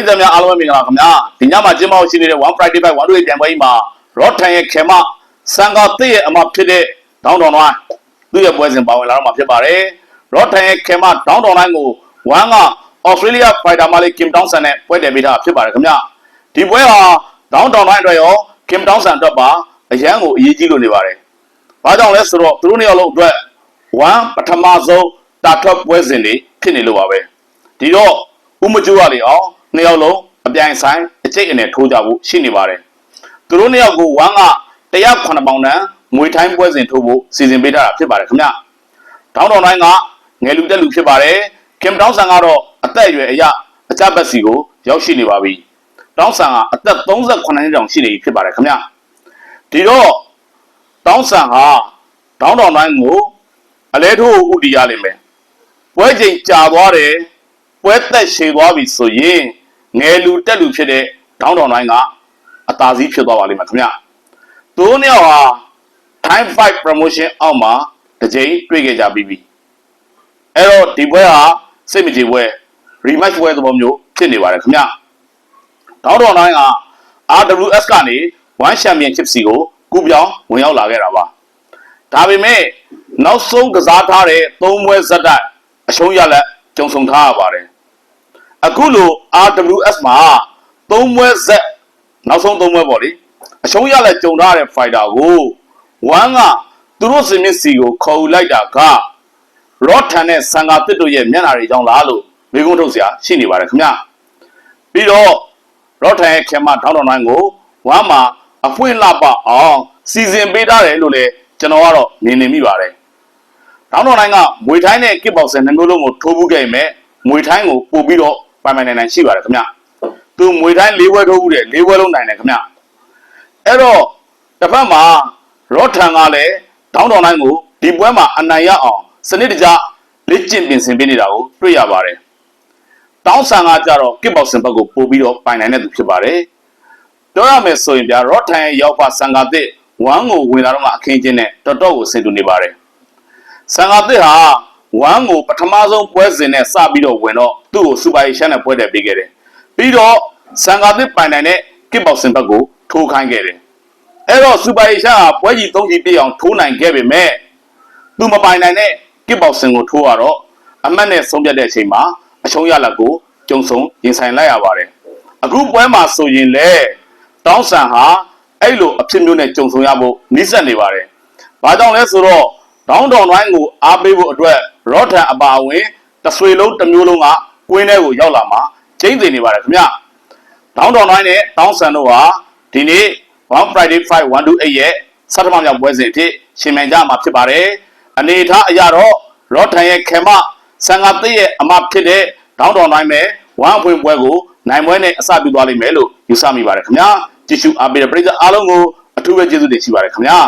ရိသတ်များအားလုံးပဲမင်္ဂလာခင်ဗျာဒီညမှာကျင်းပရှိနေတဲ့1 Friday by 1 Day ပြန်ပွဲကြီးမှာရော့ထန်ရဲ့ခေမစံကာတစ်ရဲ့အမဖြစ်တဲ့ဒေါင်းတော်နွားသူ့ရဲ့ပွဲစဉ်ပါဝင်လာတော့မှာဖြစ်ပါတယ်ရော့ထန်ရဲ့ခေမဒေါင်းတော်နွားကိုဝမ်ကဩစတြေးလျဖိုင်တာမာလီကင်တောင်းဆန်နဲ့ပွဲတယ်ပေးတာဖြစ်ပါတယ်ခင်ဗျာဒီပွဲဟာဒေါင်းတော်နွားအတွက်ရောကင်တောင်းဆန်အတွက်ပါအရန်ကိုအရေးကြီးလို့နေပါတယ်ဘာကြောင့်လဲဆိုတော့သူတို့နှစ်ယောက်လုံးအတွက်ဝမ်ပထမဆုံးတာထွက်ပွဲစဉ်တွေဖြစ်နေလို့ပါပဲဒီတော့ဥမကျူရလေအောင် နှစ်ယောက်လုံးအပြိုင်ဆိုင်အကျိတ်အနေထိုးကြဖို့ရှိနေပါတယ်သူတို့နှစ်ယောက်ကိုဝမ်က109ပေါင်တန်းမွေထိုင်းပွဲစဉ်ထိုးဖို့စီစဉ်ပေးထားတာဖြစ်ပါတယ်ခင်ဗျတောင်းတော်တိုင်းကငယ်လူတက်လူဖြစ်ပါတယ်ကင်တောင်းဆန်ကတော့အသက်အရွယ်အရအကြပတ်စီကိုရောက်ရှိနေပါပြီတောင်းဆန်ကအသက်38နှစ်တောင်ရှိနေပြီဖြစ်ပါတယ်ခင်ဗျဒီတော့တောင်းဆန်ဟာတောင်းတော်တိုင်းကိုအလဲထိုးဥတီရလိမ့်မယ်ပွဲချိန်ကြာသွားတယ်ပွဲသက်ရှည်သွားပြီဆိုရင် ငယ်လူတက်လူဖြစ်တဲ့တောင်းတော်တိုင်းကအသာစီးဖြစ်သွားပါလိမ့်မယ်ခင်ဗျသူတို့နှစ်ယောက်ဟာ time fight promotion အောက်မှာတစ်ကြိမ်တွေ့ခဲ့ကြပြီးပြီအဲ့တော့ဒီပွဲဟာစိတ်မကြည်ပွဲ rematch ပွဲသဘောမျိုးဖြစ်နေပါတယ်ခင်ဗျတောင်းတော်တိုင်းက RWS ကနေ one championship စီကိုကူပြောင်းဝင်ရောက်လာခဲ့တာပါဒါပေမဲ့နောက်ဆုံးကစားထားတဲ့သုံးပွဲဇက်တိုက်အရှုံးရလက်ကြုံဆုံထားရပါတယ် အခုလို RWS မှာသုံးပွဲဇက်နောက်ဆုံးသုံးပွဲပေါ့လေအရှုံးရလက်ကြုံထားတဲ့ fighter ကိုဝမ်ကသူတို့စင်မြင့်စီကိုခေါ်ယူလိုက်တာကရော့ထန်နဲ့ဆန်ကာတစ်တို့ရဲ့မျက်နှာတွေကြောင့်လားလို့မိကုန်းထုတ်စရာရှိနေပါတယ်ခင်ဗျပြီးတော့ရော့ထန်ရဲ့ခင်မထောင်းတော်နိုင်ကိုဝမ်မှာအဖွင့်လှပအောင်စီစဉ်ပေးထားတယ်လို့လည်းကျွန်တော်ကတော့မြင်နေမိပါတယ်ထောင်းတော်နိုင်ကမွေထိုင်းနဲ့ကစ်ပေါက်ဆန်နှမျိုးလုံးကိုထိုးဘူးခဲ့မယ်မွေထိုင်းကိုပို့ပြီးတော့ ပိုင်ပိုင်နိုင်နိုင်ရှိပါတယ်ခင်ဗျသူမွေထိုင်း၄ဘွဲထိုးဘူးတယ်၄ဘွဲလုံးနိုင်တယ်ခင်ဗျအဲ့တော့တစ်ဖက်မှာရော့ထန်ကလည်းတောင်းတော်နိုင်ကိုဒီပွဲမှာအနိုင်ရအောင်စနစ်တကျလေ့ကျင့်ပြင်ဆင်ပေးနေတာကိုတွေ့ရပါတယ်။တောင်းဆန်ကကြတော့ကစ်ဘောက်စင်ဘက်ကိုပို့ပြီးတော့ပိုင်နိုင်တဲ့သူဖြစ်ပါတယ်။ပြောရမယ်ဆိုရင်ဗျာရော့ထန်ရဲ့ရောက်ပါဆန်ကာတစ်ဝမ်ကိုဝင်လာတော့မှအခင်းချင်းနဲ့တော်တော်ကိုဆင်တူနေပါတယ်။ဆန်ကာတစ်ဟာ ဝမ်ကိုပထမဆုံးပွဲစဉ်နဲ့စပြီးတော့ဝင်တော့သူ့ကိုစူပါရီရှန်နဲ့ပွဲတယ်ပေးခဲ့တယ်။ပြီးတော့ဆန်ကာတစ်ပိုင်နိုင်တဲ့ကစ်ဘောက်စင်ဘက်ကိုထိုးခိုင်းခဲ့တယ်။အဲ့တော့စူပါရီရှာကပွဲကြီး၃ကြီးပြည့်အောင်ထိုးနိုင်ခဲ့ပေမဲ့သူမပိုင်နိုင်တဲ့ကစ်ဘောက်စင်ကိုထိုးရတော့အမတ်နဲ့ဆုံးဖြတ်တဲ့အချိန်မှာအရှုံးရလက်ကိုကြုံဆုံရင်ဆိုင်လိုက်ရပါတယ်အခုပွဲမှာဆိုရင်လေတောင်းဆန်ဟာအဲ့လိုအဖြစ်မျိုးနဲ့ကြုံဆုံရဖို့နှိစက်နေပါတယ်ဘာကြောင့်လဲဆိုတော့ ဒေါင်းတော်တိုင်းကိုအားပေးဖို့အတွက်ရော့ထန်အပါအဝင်တဆွေလုံးတစ်မျိုးလုံးကကွင်းထဲကိုရောက်လာမှာကျင်းသိနေပါတယ်ခင်ဗျဒေါင်းတော်တိုင်းနဲ့တောင်းဆန်တို့ဟာဒီနေ့1 Friday 5 128ရဲ့စက်တမမြောက်ပွဲစဉ်အဖြစ်ရှင်မြန်ကြမှာဖြစ်ပါတယ်အနေထားအရတော့ရော့ထန်ရဲ့ခေမဆန်ငါသိရဲ့အမဖြစ်တဲ့ဒေါင်းတော်နိုင်မဲ့ဝမ်အဖွင့်ပွဲကိုနိုင်ပွဲနဲ့အစပြုသွားလိမ့်မယ်လို့ယူဆမိပါတယ်ခင်ဗျာကြည့်ရှုအားပေးတဲ့ပရိသတ်အားလုံးကိုအထူးပဲကျေးဇူးတင်ရှိပါတယ်ခင်ဗျာ